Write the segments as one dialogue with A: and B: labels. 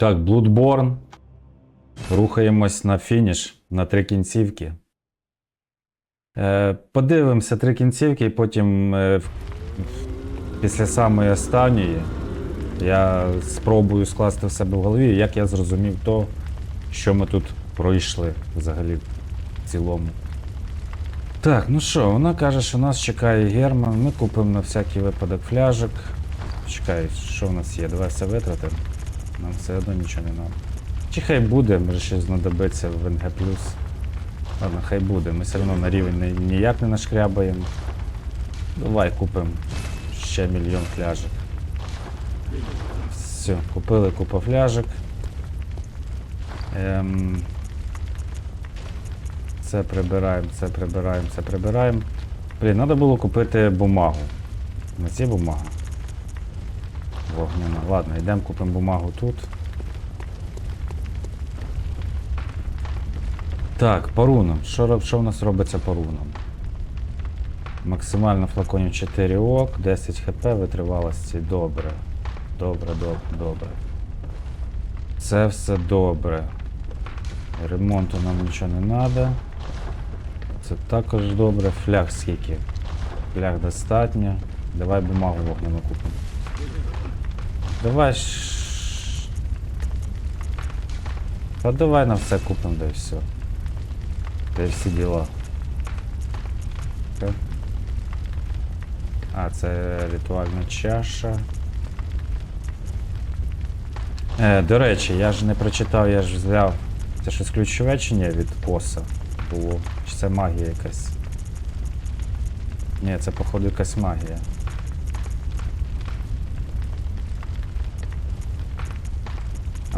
A: Так, Bloodborne. Рухаємось на фініш, на три кінцівки. Е, подивимося три кінцівки, і потім е, після самої останньої я спробую скласти в себе в голові, як я зрозумів то, що ми тут пройшли взагалі в цілому. Так, ну що, вона каже, що нас чекає Герман. Ми купимо на всякий випадок фляжок. Чекай, що в нас є? Давай все витратимо. Нам все одно нічого не треба. Чи хай буде, може щось знадобиться в НГ. Ладно, хай буде. Ми все одно на рівень ніяк не нашкрябаємо. Давай купимо ще мільйон фляжок. Все, купили купу фляжок. Ем... Це прибираємо, це прибираємо, це прибираємо. Блін, треба було купити бумагу. На ці бумага. Вогняна. Ладно, йдемо купимо бумагу тут. Так, по. Що, що в нас робиться по? Максимально флаконів 4 ок, 10 хп, витривалості. Добре. Добре, добре, добре. Це все добре. Ремонту нам нічого не треба. Це також добре. Фляг скільки? Фляг достатньо. Давай бумагу вогнемо купимо. Давай. ш- Та давай на все купимо, да і все. Та всі діла. Окей. А, це ритуальна чаша. Е, до речі, я ж не прочитав, я ж взяв. Це щось ключове від коса було? Чи це магія якась? Ні, це походу якась магія.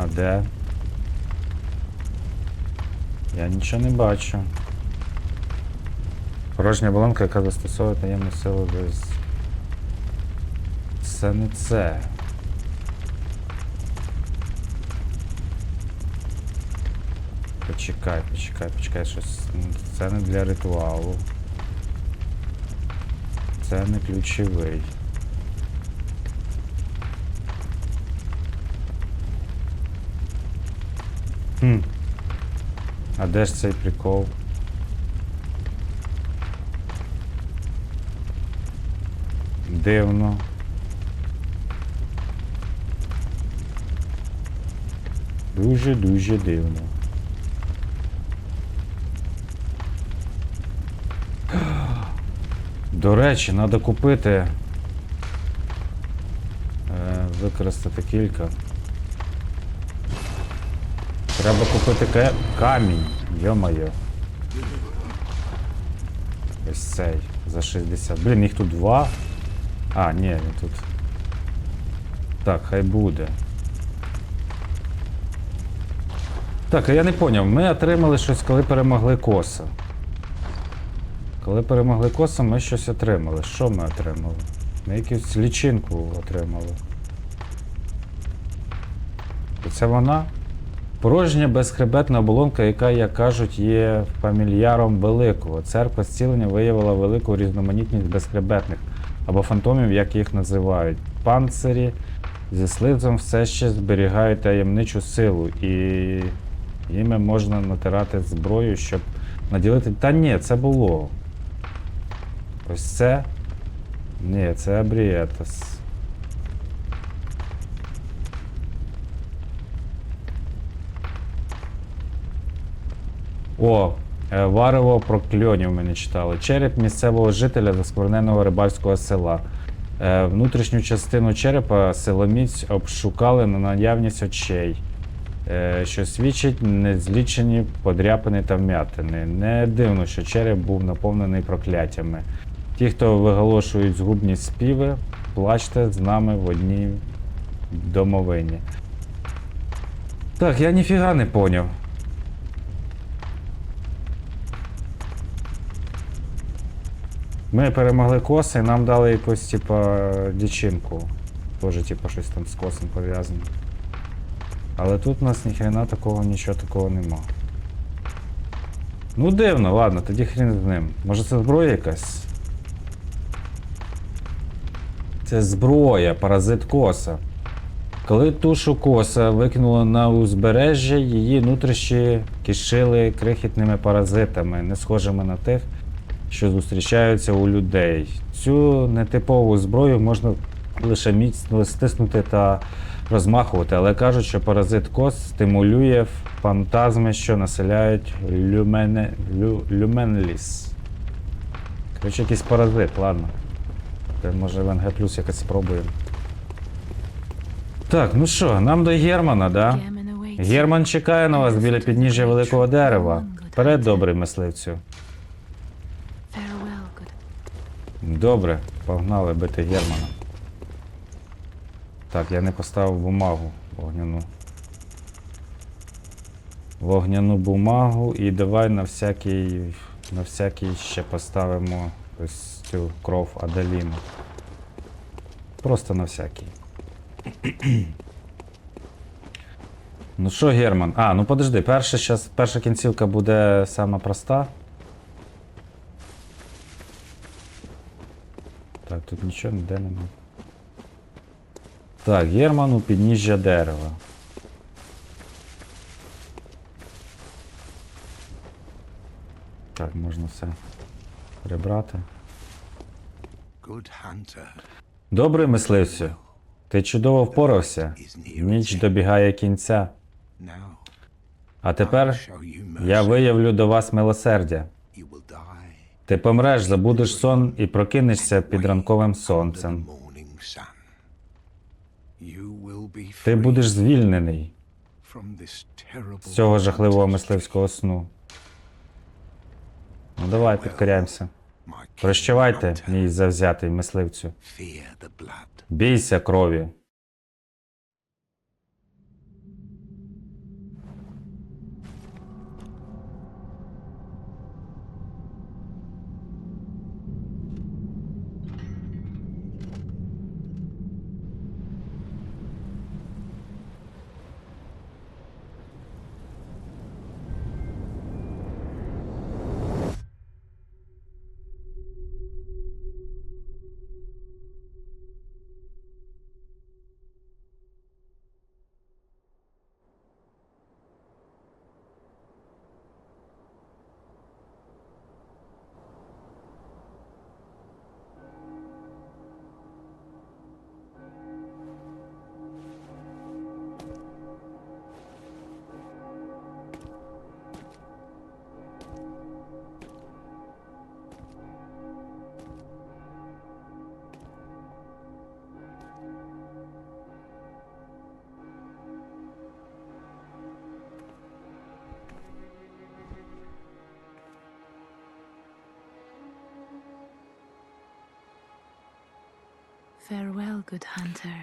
A: А де? Я нічого не бачу. Порожня баланка, яка застосовує таємну силу без. Це не це. Почекай, почекай, почекай, щось. Це не для ритуалу. Це не ключовий. Хм. А де ж цей прикол? Дивно. Дуже-дуже дивно. До речі, треба купити. Е, використати кілька. Треба купити ка- камінь. Йо-моє. Ось цей. За 60. Блін, їх тут два. А, ні, він тут. Так, хай буде. Так, а я не поняв, ми отримали щось, коли перемогли коса. Коли перемогли коса, ми щось отримали. Що ми отримали? Ми якусь лічинку отримали. І це вона? Порожня безхребетна оболонка, яка, як кажуть, є фамільяром великого. Церква зцілення виявила велику різноманітність безхребетних або фантомів, як їх називають. Панцирі зі сливцем все ще зберігають таємничу силу, і їми можна натирати зброю, щоб наділити. Та ні, це було. Ось це. Ні, це Абріетас. О, е, варево про кльонів ми не читали. Череп місцевого жителя заскверненого рибальського села. Е, Внутрішню частину черепа силоміць обшукали на наявність очей, е, що свідчить незлічені подряпини та вмятини. Не дивно, що череп був наповнений прокляттями. Ті, хто виголошують згубні співи, плачте з нами в одній домовині. Так, я ніфіга не поняв. Ми перемогли коси нам дали якусь, типа, дічинку. Тоже, типа, щось там з косом пов'язане. Але тут у нас ніхрена такого, нічого такого нема. Ну дивно, ладно, тоді хрін з ним. Може це зброя якась? Це зброя, паразит коса. Коли тушу коса викинули на узбережжя, її нутрощі кишили крихітними паразитами, не схожими на тих, що зустрічаються у людей. Цю нетипову зброю можна лише міцно стиснути та розмахувати, але кажуть, що паразит кос стимулює фантазми, що населяють люмене, лю, люменліс. Коротше, якийсь паразит, ладно. Та може в НГ плюс якось спробуємо. Так, ну що, нам до Германа, да? Герман чекає на вас біля підніжжя великого дерева. Вперед, добрий мисливцю. Добре, погнали бити Германа. Так, я не поставив бумагу вогняну. Вогняну бумагу і давай на всякий. На всякий ще поставимо ось цю кров Адаліну. Просто на всякий. ну що, Герман? А, ну подожди, перша, щас, перша кінцівка буде сама проста. Тут нічого ніде нема. Так, Герман у підніжжя дерева. Так, можна все прибрати. Добрий мисливцю. Ти чудово впорався. Ніч добігає кінця. А тепер я виявлю до вас милосердя. Ти помреш, забудеш сон і прокинешся під ранковим сонцем. Ти будеш звільнений з цього жахливого мисливського сну. Ну давай, підкоряємося. Прощавайте, мій завзятий мисливцю. Бійся крові.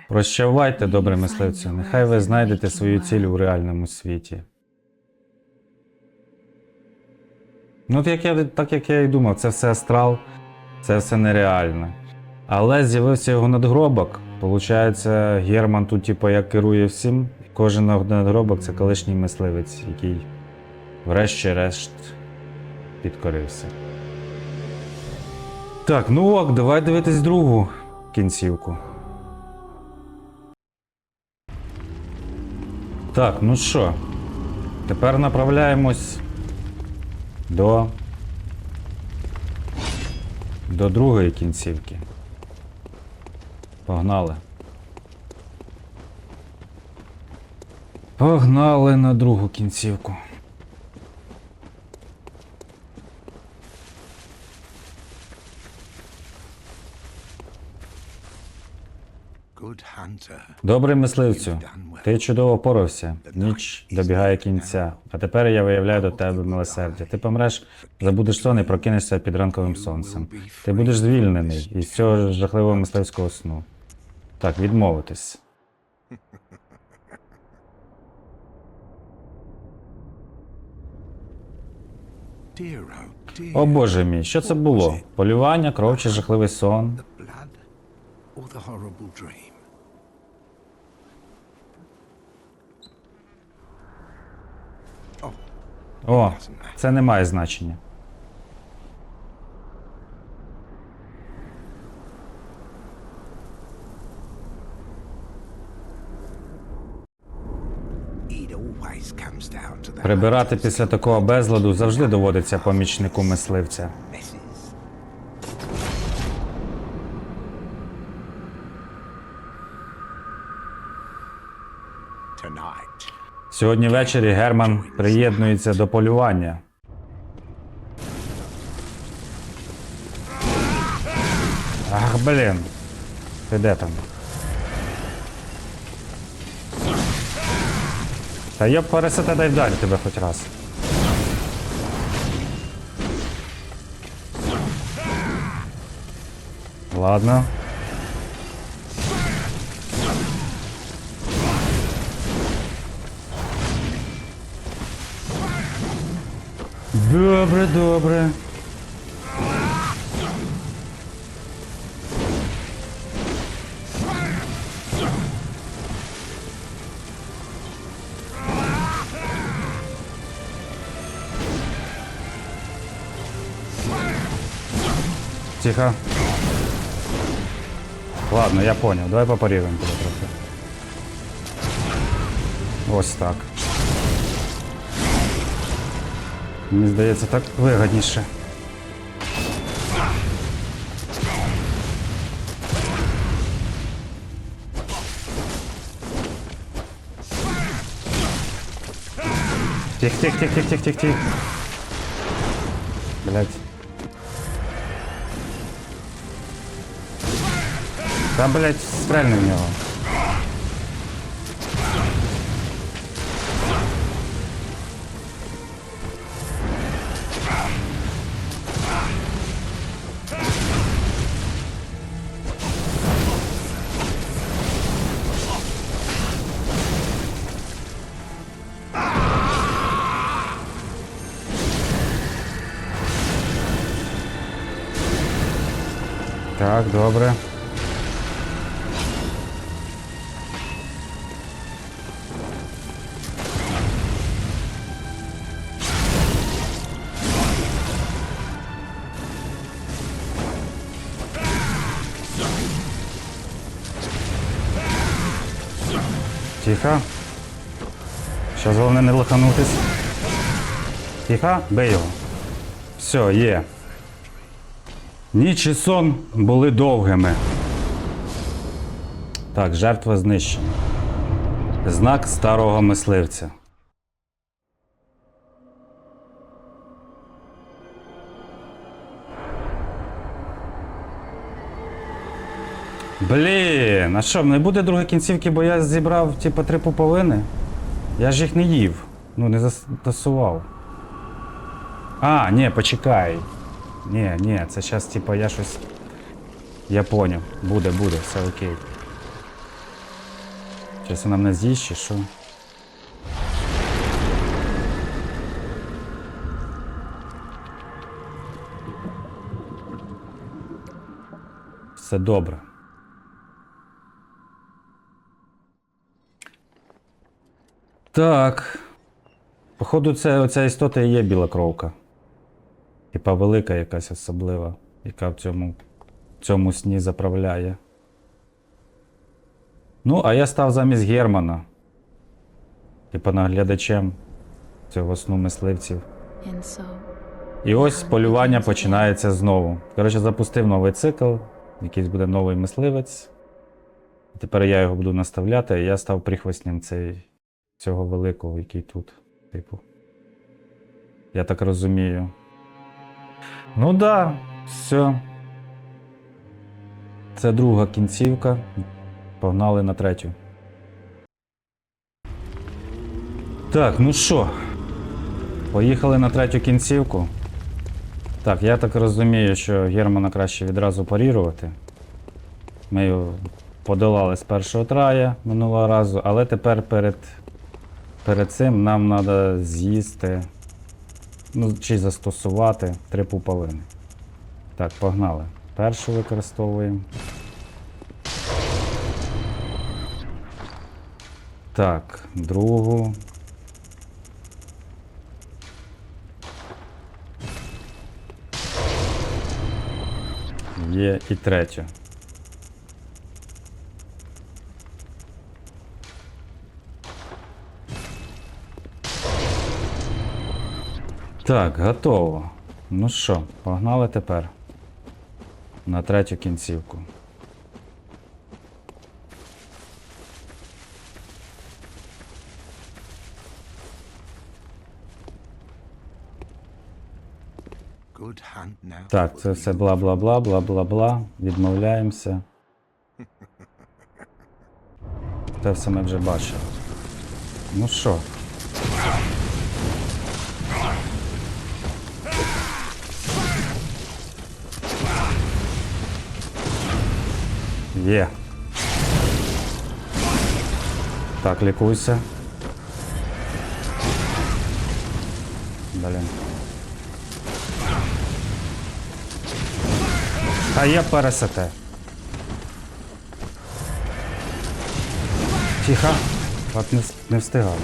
A: Прощавайте, добре мисливцю. Нехай ви знайдете свою ціль у реальному світі. Ну, як я, так як я і думав, це все астрал, це все нереально. Але з'явився його надгробок. Получається, Герман тут, типу, як керує всім. Кожен надгробок це колишній мисливець, який врешті-решт підкорився. Так, ну ок, давай дивитись другу кінцівку. Так, ну що, тепер направляємось до. До другої кінцівки. Погнали. Погнали на другу кінцівку. Добрий мисливцю, ти чудово впорався. Ніч добігає кінця. А тепер я виявляю до тебе милосердя. Ти помреш, забудеш сон і прокинешся під ранковим сонцем. Ти будеш звільнений із цього жахливого мисливського сну. Так, відмовитись. О боже мій, що це було? Полювання, кров чи жахливий сон? О, це не має значення. Прибирати після такого безладу завжди доводиться помічнику мисливця.
B: Tonight,
A: Сьогодні ввечері Герман приєднується до полювання. Ах, блін. Ти де там? Та йоп, пересете дай вдарю тебе хоч раз. Ладно. Добре, добре. Тихо. Ладно, я понял. Давай тебе трохи. Ось так. Мені здається, так вигідніше. Тих, тих, тих, тих, тих, тих, тих. Блять. Та, блять, стрельни в нього. Добре. Тихо. Зараз головне не лоханутись. Тихо, бей його. Все, є. Ніч і сон були довгими. Так, жертва знищена. Знак старого мисливця. Блін, а що, не буде другої кінцівки, бо я зібрав типу, три пуповини? Я ж їх не їв. Ну, не застосував. А, ні, почекай. Ні, ні, це зараз, типа, я щось. Я поняв. Буде, буде, все окей. Щось вона мене з'їсть чи що? Все добре. Так. Походу, це оця істота і є біла кровка. Типа велика якась особлива, яка в цьому, в цьому сні заправляє. Ну, а я став замість Германа. Типа наглядачем цього сну мисливців. І ось полювання починається знову. Коротше, запустив новий цикл, якийсь буде новий мисливець. Тепер я його буду наставляти, і я став прихвостням цей, цього великого, який тут. Типу. Я так розумію. Ну да, все. Це друга кінцівка. Погнали на третю. Так, ну що? Поїхали на третю кінцівку. Так, я так розумію, що Германа краще відразу парірувати. Ми його подолали з першого трая минулого разу, але тепер перед, перед цим нам треба з'їсти. Ну, чи застосувати три пуповини. Так, погнали. Першу використовуємо. Так, другу. Є і третю. Так, готово. Ну що, погнали тепер. На третю кінцівку. Так, це все бла бла бла бла бла бла. Відмовляємося. Це все ми вже бачили. Ну що? Є. Так, лікуйся. Блін. А є пересете. Тихо. От не, не встигав.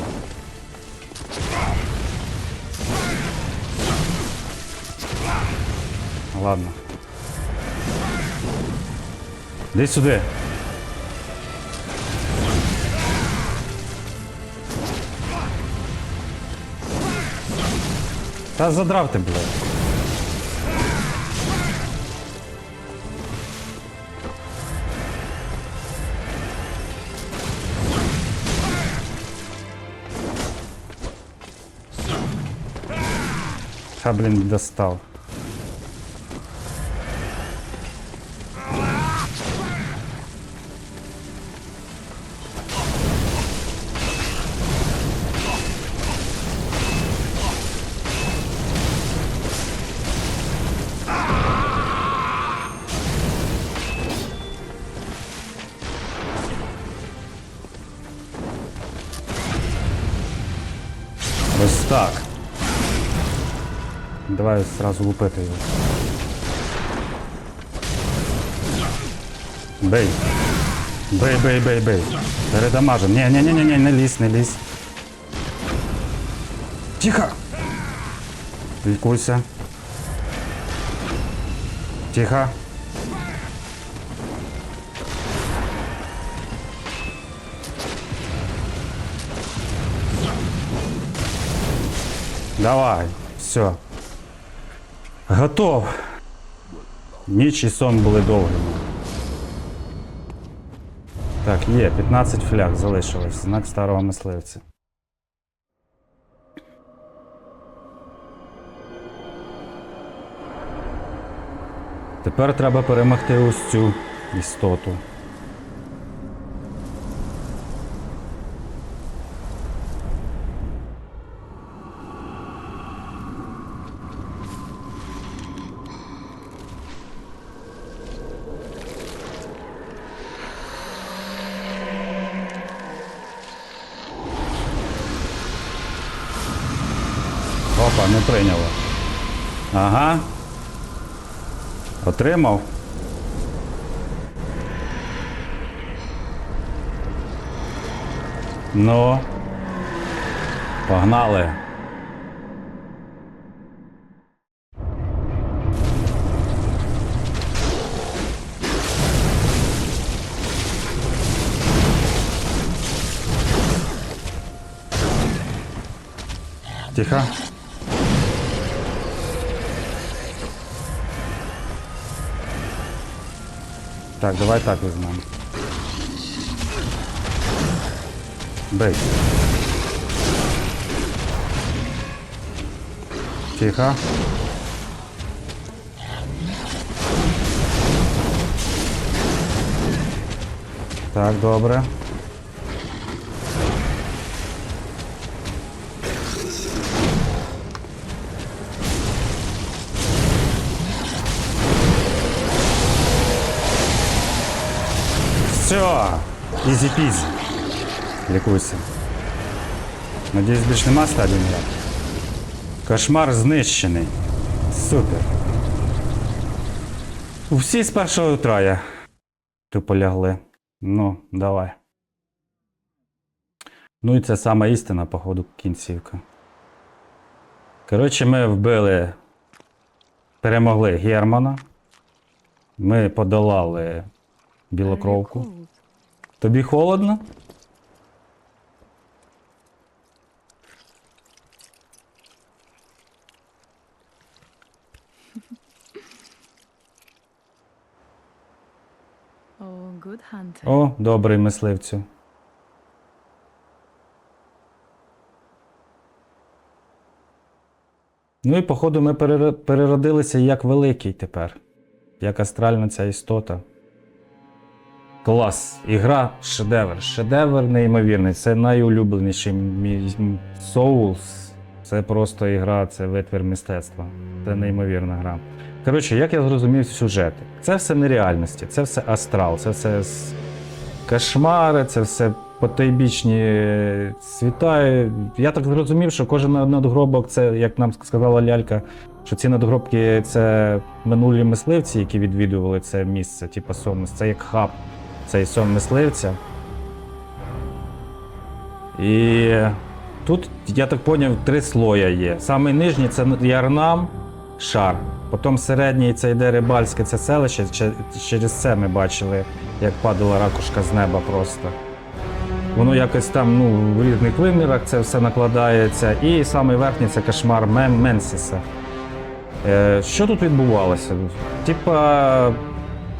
A: Ладно. Іди сюди. Та задрав ти, блядь. Та, блін, достав. сразу лупити його. Бей. Бей, бей, бей, бей. Передамажем. Ні, ні, ні, ні, ні, не лізь, не лізь. Тихо. Лікуйся. Тихо. Давай, все. Готов. Ніч і сон були довгими. Так, є, 15 фляг залишилось. Знак старого мисливця. Тепер треба перемогти ось цю істоту. Опа, не прийняло. Ага. Отримав. Ну. Погнали. Тихо. Так, давай так візьмемо. Бей. Тихо. Так, добре. Все, ізі-пізі. Лікуйся. Надіюсь, більш нема стадії ніяк. Кошмар знищений. Супер. Всі з першого троя. Тупо лягли. Ну, давай. Ну і це сама істина, походу, кінцівка. Коротше, ми вбили. Перемогли Германа. Ми подолали білокровку. Тобі холодно? О, добрий мисливцю. Ну і походу ми переродилися як великий тепер. Як астральна ця істота. Клас. Ігра шедевр. Шедевр неймовірний. Це найулюбленіший Souls. Це просто ігра, це витвір мистецтва. Це неймовірна гра. Коротше, як я зрозумів сюжет, це все нереальності, це все астрал, це все кошмари, це все потойбічні е, світа. Я так зрозумів, що кожен надгробок, це, як нам сказала лялька, що ці надгробки це минулі мисливці, які відвідували це місце, типу сон, це як хаб, цей сон мисливця. І тут, я так зрозумів, три слоя є. Самий нижній це Ярнам, шар. Потім середній це йде рибальське, це селище. Через це ми бачили, як падала ракушка з неба просто. Воно якось там ну, в різних вимірах це все накладається. І самий верхній це кошмар Менсіса. Е, що тут відбувалося? Типа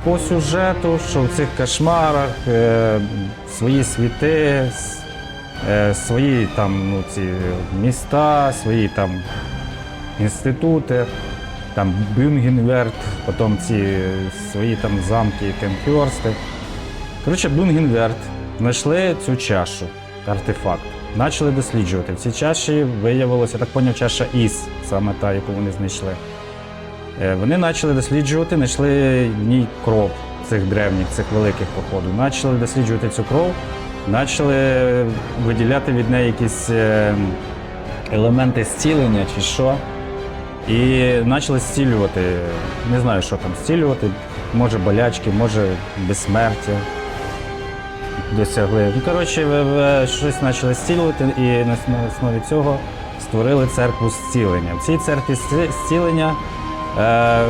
A: по сюжету, що в цих кошмарах е, свої світи, е, свої там ну, ці міста, свої там інститути, там Бюнгенверт, потім ці свої там замки, Кемпьорсти. Коротше, Бюнгенверт знайшли цю чашу, артефакт. Почали досліджувати. В цій чаші виявилося, я так поняв, чаша Іс, саме та, яку вони знайшли. Е, Вони почали досліджувати, знайшли в ній кров цих древніх, цих великих походу. Почали досліджувати цю кров, почали виділяти від неї якісь е, елементи зцілення чи що. І почали зцілювати. Не знаю, що там зцілювати. Може болячки, може безсмертя досягли. Ну, коротше, щось почали зцілювати, і на основі цього створили церкву зцілення. В цій церкві зці- зцілення. Е,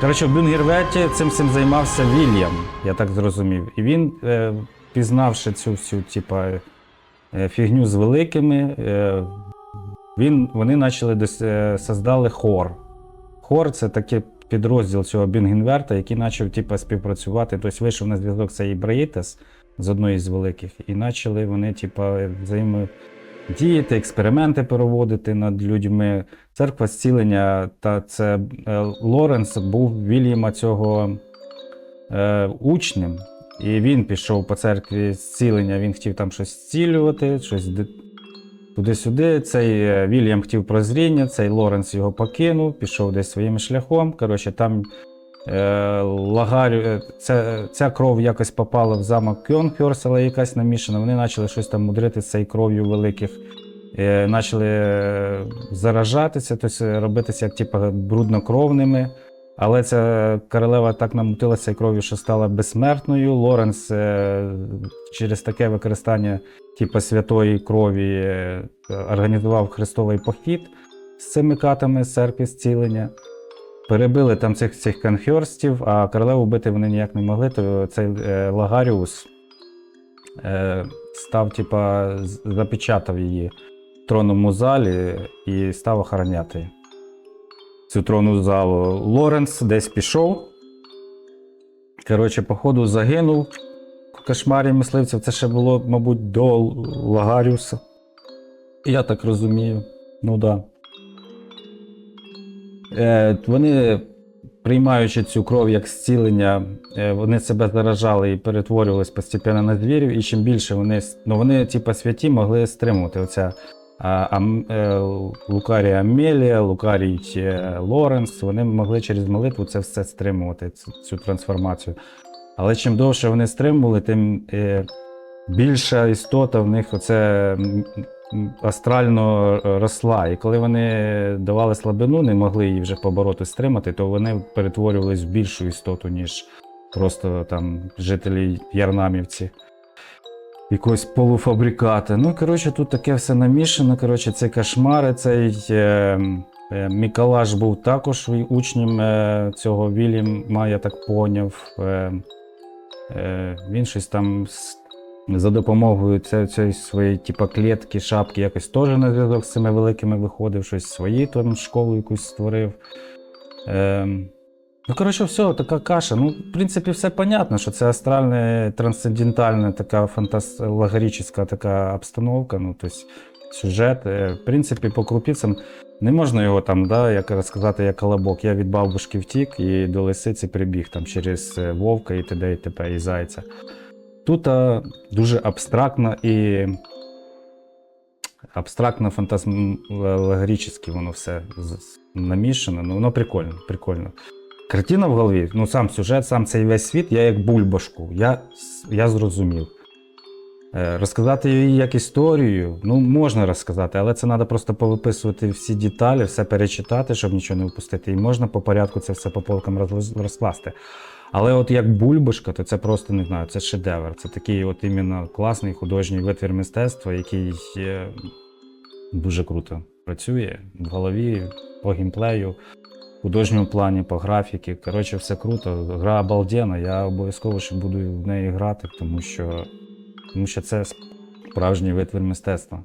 A: коротше, в Бюнгерветі цим всім займався Вільям, я так зрозумів. І він, е, пізнавши цю всю, типа, е, фігню з великими, він, вони почали создали хор. Хор це такий підрозділ цього Бінгенверта, який почав типу, співпрацювати. Тобто вийшов на зв'язок цей Браїтес з одної з великих, і почали вони, типу, взаємодіяти, експерименти проводити над людьми. Церква зцілення та це е, Лоренс був Вільяма цього е, учнем. І він пішов по церкві зцілення, він хотів там щось зцілювати, щось туди-сюди. Цей е, Вільям хотів прозріння, цей Лоренс його покинув, пішов десь своїм шляхом. Коротше, там е, лагарю, е, ця, ця кров якось попала в замок Кьонхерс, але якась намішана. Вони почали щось там мудрити з цією кров'ю великих. Е, почали е, заражатися, тобто робитися як типу, бруднокровними. Але ця королева так намутилася кров'ю, що стала безсмертною. Лоренс е, через таке використання типу, святої крові е, організував хрестовий похід з цими катами з церкви зцілення. Перебили там цих цих канхерстів, а королеву вбити вони ніяк не могли, то цей е, Лагаріус е, став, типа, запечатав її тронному залі і став охороняти цю тронну залу. Лоренс десь пішов. Коротше, походу загинув в кошмарі мисливців. Це ще було, мабуть, до Лагаріуса. Я так розумію. Ну. Да. Е, вони, приймаючи цю кров як зцілення, е, вони себе заражали і перетворювалися постійно на звірів, і чим більше вони, ну вони, типу, святі, могли стримувати оця Лукарій Амелія, Лукарій е, Лоренс, вони могли через молитву це все стримувати, цю, цю трансформацію. Але чим довше вони стримували, тим е, більша істота в них оце астрально е, росла. І коли вони давали слабину, не могли її вже побороти, стримати, то вони перетворювались в більшу істоту, ніж просто там жителі Ярнамівці. Якогось полуфабриката. Ну, коротше, тут таке все намішано. Коротше, це кошмари. Цей е, е, Міколаш був також учнем е, цього Вільяма, я так поняв. Е, е, він щось там за допомогою цієї, своєї типу, клітки, шапки, якось теж на зв'язок з цими великими виходив, щось свої там школу якусь створив. Ем, ну, коротше, все, така каша. Ну, в принципі, все понятно, що це астральна, трансцендентальна, така фантасологорічна така обстановка. Ну, тобто, сюжет. Е, В принципі, по крупицям не можна його там, да, як розказати, як колобок. Я від бабушки втік і до лисиці прибіг там через е, вовка і т.д. і т.п. і зайця. Тут а, дуже абстрактно і абстрактно фантасмологічно воно все намішано. Ну, воно прикольно, прикольно. Картина в голові, ну сам сюжет, сам цей весь світ, я як бульбашку, я, я зрозумів. Е, Розказати її як історію, ну можна розказати, але це треба просто повиписувати всі деталі, все перечитати, щоб нічого не впустити. І можна по порядку це все по полкам розкласти. Але от як бульбашка, то це просто не знаю, це шедевр. Це такий от іменно класний художній витвір мистецтва, який дуже круто працює в голові, по геймплею, в художньому плані, по графіки. Коротше, все круто. Гра обалденна. Я обов'язково ще буду в неї грати, тому що, тому що це справжній витвір мистецтва.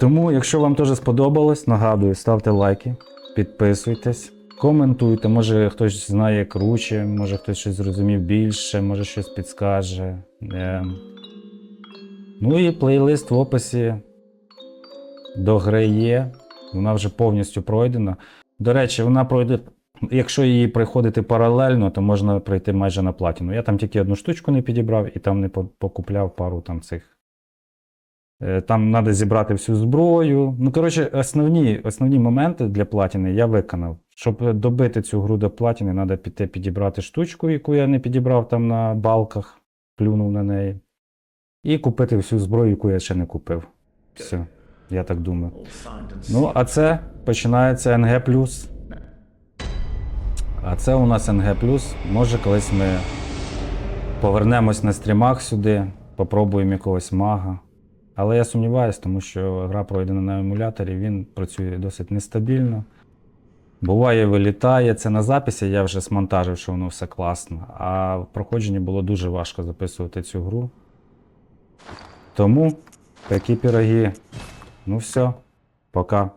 A: Тому, якщо вам теж сподобалось, нагадую, ставте лайки, підписуйтесь, коментуйте. Може хтось знає круче, може хтось щось зрозумів більше, може щось підскаже. Е, Ну і плейлист в описі до гри є. Вона вже повністю пройдена. До речі, вона пройде. Якщо її приходити паралельно, то можна пройти майже на платіну. Я там тільки одну штучку не підібрав і там не покупляв пару там цих. Е, Там треба зібрати всю зброю. Ну, коротше, основні, основні моменти для платіни я виконав. Щоб добити цю гру до платіни, треба піти підібрати штучку, яку я не підібрав там на балках, плюнув на неї. І купити всю зброю, яку я ще не купив. Все, я так думаю. Ну, а це починається НГ. А це у нас НГ. Може, колись ми повернемось на стрімах сюди, попробуємо якогось мага. Але я сумніваюся, тому що гра пройдена на емуляторі, він працює досить нестабільно. Буває, вилітає. Це на записі я вже смонтажив, що воно все класно. А в проходженні було дуже важко записувати цю гру. Тому такі піроги. Ну все, пока.